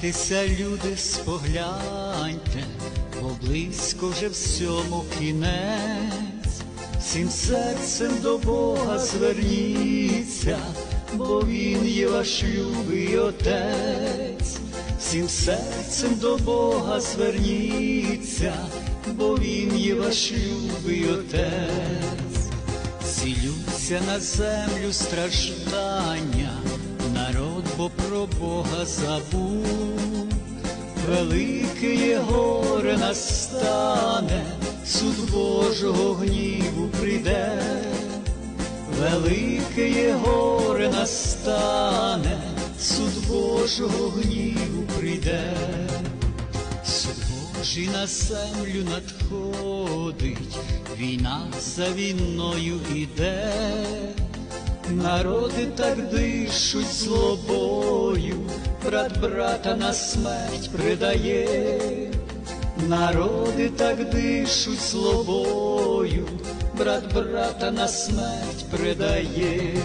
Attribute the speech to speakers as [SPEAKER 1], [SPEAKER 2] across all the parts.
[SPEAKER 1] Смійтеся, люди, спогляньте, бо близько вже всьому кінець, всім серцем до Бога зверніться, бо Він є ваш любий Отець, всім серцем до Бога зверніться, бо Він є ваш любий Отець. Сілються на землю страждання, бо про Бога забув, велике горе настане, суд Божого гніву прийде, велике горе настане, суд Божого гніву прийде. Суд Божий на землю надходить, війна за війною іде, народи так дишуть злобою, брат брата на смерть предає, народи так дишуть злобою, брат брата на смерть предає.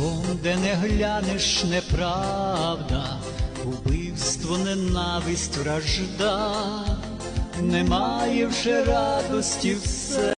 [SPEAKER 1] Кругом, де не глянеш, неправда, убивство, ненависть, вражда, немає вже радості в